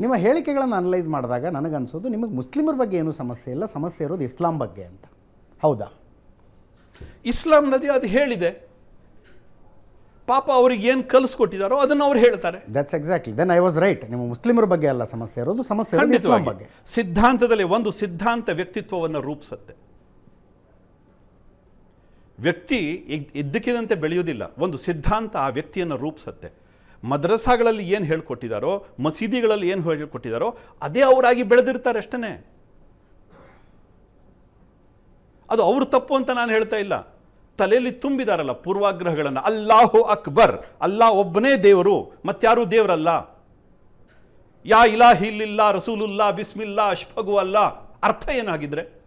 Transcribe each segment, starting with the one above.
ನಿಮ್ಮ ಹೇಳಿಕೆಗಳನ್ನು ಅನಲೈಸ್ ಮಾಡಿದಾಗ ನನಗನ್ಸೋದು ನಿಮಗೆ ಮುಸ್ಲಿಮರ ಬಗ್ಗೆ ಏನೂ ಸಮಸ್ಯೆ ಇಲ್ಲ ಸಮಸ್ಯೆ ಇರೋದು ಇಸ್ಲಾಂ ಬಗ್ಗೆ ಅಂತ. ಹೌದಾ? ಇಸ್ಲಾಂ ನದಿ ಅದು ಹೇಳಿದೆ. ಪಾಪ ಅವ್ರಿಗೆ ಏನು ಕಲಿಸ್ಕೊಟ್ಟಿದಾರೋ ಅದನ್ನು ಅವ್ರು ಹೇಳ್ತಾರೆ. That's exactly then I was right ನಿಮ್ಮ ಮುಸ್ಲಿಮರ ಬಗ್ಗೆ ಅಲ್ಲ ಸಮಸ್ಯೆ ಇರೋದು ಸಮಸ್ಯೆ ಇಸ್ಲಾಂ ಬಗ್ಗೆ. ಸಿದ್ಧಾಂತದಲ್ಲಿ ಒಂದು ಸಿದ್ಧಾಂತ ವ್ಯಕ್ತಿತ್ವವನ್ನು ರೂಪಿಸುತ್ತೆ. ವ್ಯಕ್ತಿ ಇದ್ದಕ್ಕಿದಂತೆ ಬೆಳೆಯುವುದಿಲ್ಲ. ಬೆಳೆಯೋದಿಲ್ಲ ಒಂದು ಸಿದ್ಧಾಂತ ಆ ವ್ಯಕ್ತಿಯನ್ನು ರೂಪಿಸುತ್ತೆ. ಮದ್ರಸಾಗಳಲ್ಲಿ ಏನು ಹೇಳ್ಕೊಟ್ಟಿದ್ದಾರೋ ಮಸೀದಿಗಳಲ್ಲಿ ಏನು ಹೇಳ್ಕೊಟ್ಟಿದ್ದಾರೋ ಅದೇ ಅವರಾಗಿ ಬೆಳೆದಿರ್ತಾರೆ ಅಷ್ಟೇ ಅದು ಅವ್ರ ತಪ್ಪು ಅಂತ ನಾನು ಹೇಳ್ತಾ ಇಲ್ಲ. ತಲೆಯಲ್ಲಿ ತುಂಬಿದಾರಲ್ಲ ಪೂರ್ವಾಗ್ರಹಗಳನ್ನು. ಅಲ್ಲಾಹು ಅಕ್ಬರ್. ಅಲ್ಲಾ ಒಬ್ಬನೇ ದೇವರು ಮತ್ತಾರೂ ದೇವರಲ್ಲ. ಯಾ ಇಲಾಹಿ ಇಲ್ಲಿಲ್ಲ, ರಸೂಲುಲ್ಲಾ, ಬಿಸ್ಮಿಲ್ಲಾ, ಅಶ್ಫಗು ಅಲ್ಲ. ಅರ್ಥ ಏನಾಗಿದ್ರೆ?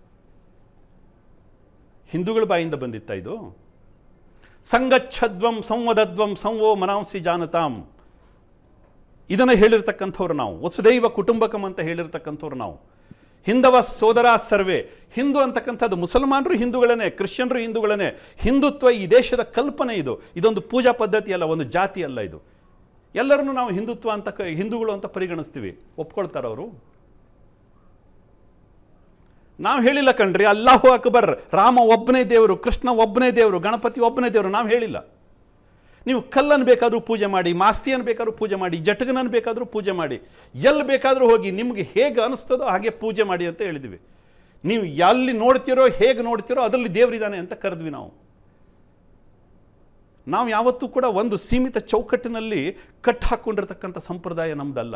ಹಿಂದೂಗಳ ಬಾಯಿಂದ ಬಂದಿತ್ತ ಇದು? ಸಂಗಚ್ಛದ್ವಂ, ಸಂವದದ್ವಂ, ಸಂವೋ ಮನಾಂಸಿ ಜಾನತಾಂ. ಇದನ್ನು ಹೇಳಿರ್ತಕ್ಕಂಥವ್ರು ನಾವು. ವಸುದೈವ ಕುಟುಂಬಕಂ ಅಂತ ಹೇಳಿರ್ತಕ್ಕಂಥವ್ರು ನಾವು. ಹಿಂದವ ಸೋದರ ಸರ್ವೆ. ಹಿಂದೂ ಅಂತಕ್ಕಂಥದ್ದು ಮುಸಲ್ಮಾನರು ಹಿಂದೂಗಳನ್ನೇ, ಕ್ರಿಶ್ಚಿಯನ್ರು ಹಿಂದೂಗಳನ್ನೇ. ಹಿಂದುತ್ವ ಈ ದೇಶದ ಕಲ್ಪನೆ ಇದು. ಇದೊಂದು ಪೂಜಾ ಪದ್ಧತಿ ಅಲ್ಲ, ಒಂದು ಜಾತಿ ಅಲ್ಲ ಇದು. ಎಲ್ಲರನ್ನೂ ನಾವು ಹಿಂದುತ್ವ ಅಂತ ಹಿಂದೂಗಳು ಅಂತ ಪರಿಗಣಿಸ್ತೀವಿ. ಒಪ್ಕೊಳ್ತಾರ ಅವರು ನಾವು ಹೇಳಿಲ್ಲ ಕಣ್ರಿ, ಅಲ್ಲಾಹು ಅಕ್ಬರ್, ರಾಮ ಒಬ್ಬನೇ ದೇವರು, ಕೃಷ್ಣ ಒಬ್ಬನೇ ದೇವರು, ಗಣಪತಿ ಒಬ್ಬನೇ ದೇವರು, ನಾವು ಹೇಳಿಲ್ಲ. ನೀವು ಕಲ್ಲನ್ನು ಬೇಕಾದರೂ ಪೂಜೆ ಮಾಡಿ ಮಾಸ್ತಿಯನ್ನು ಬೇಕಾದರೂ ಪೂಜೆ ಮಾಡಿ ಜಟಗನನ್ನು ಬೇಕಾದರೂ ಪೂಜೆ ಮಾಡಿ ಎಲ್ಲಿ ಬೇಕಾದರೂ ಹೋಗಿ ನಿಮಗೆ ಹೇಗೆ ಅನಿಸ್ತದೋ ಹಾಗೆ ಪೂಜೆ ಮಾಡಿ ಅಂತ ಹೇಳಿದ್ವಿ. ನೀವು ಎಲ್ಲಿ ನೋಡ್ತೀರೋ, ಹೇಗೆ ನೋಡ್ತೀರೋ ಅದರಲ್ಲಿ ದೇವರಿದ್ದಾನೆ ಅಂತ ಕರೆದ್ವಿ ನಾವು. ನಾವು ಯಾವತ್ತೂ ಕೂಡ ಒಂದು ಸೀಮಿತ ಚೌಕಟ್ಟಿನಲ್ಲಿ ಕಟ್ ಹಾಕ್ಕೊಂಡಿರ್ತಕ್ಕಂಥ ಸಂಪ್ರದಾಯ ನಮ್ದಲ್ಲ.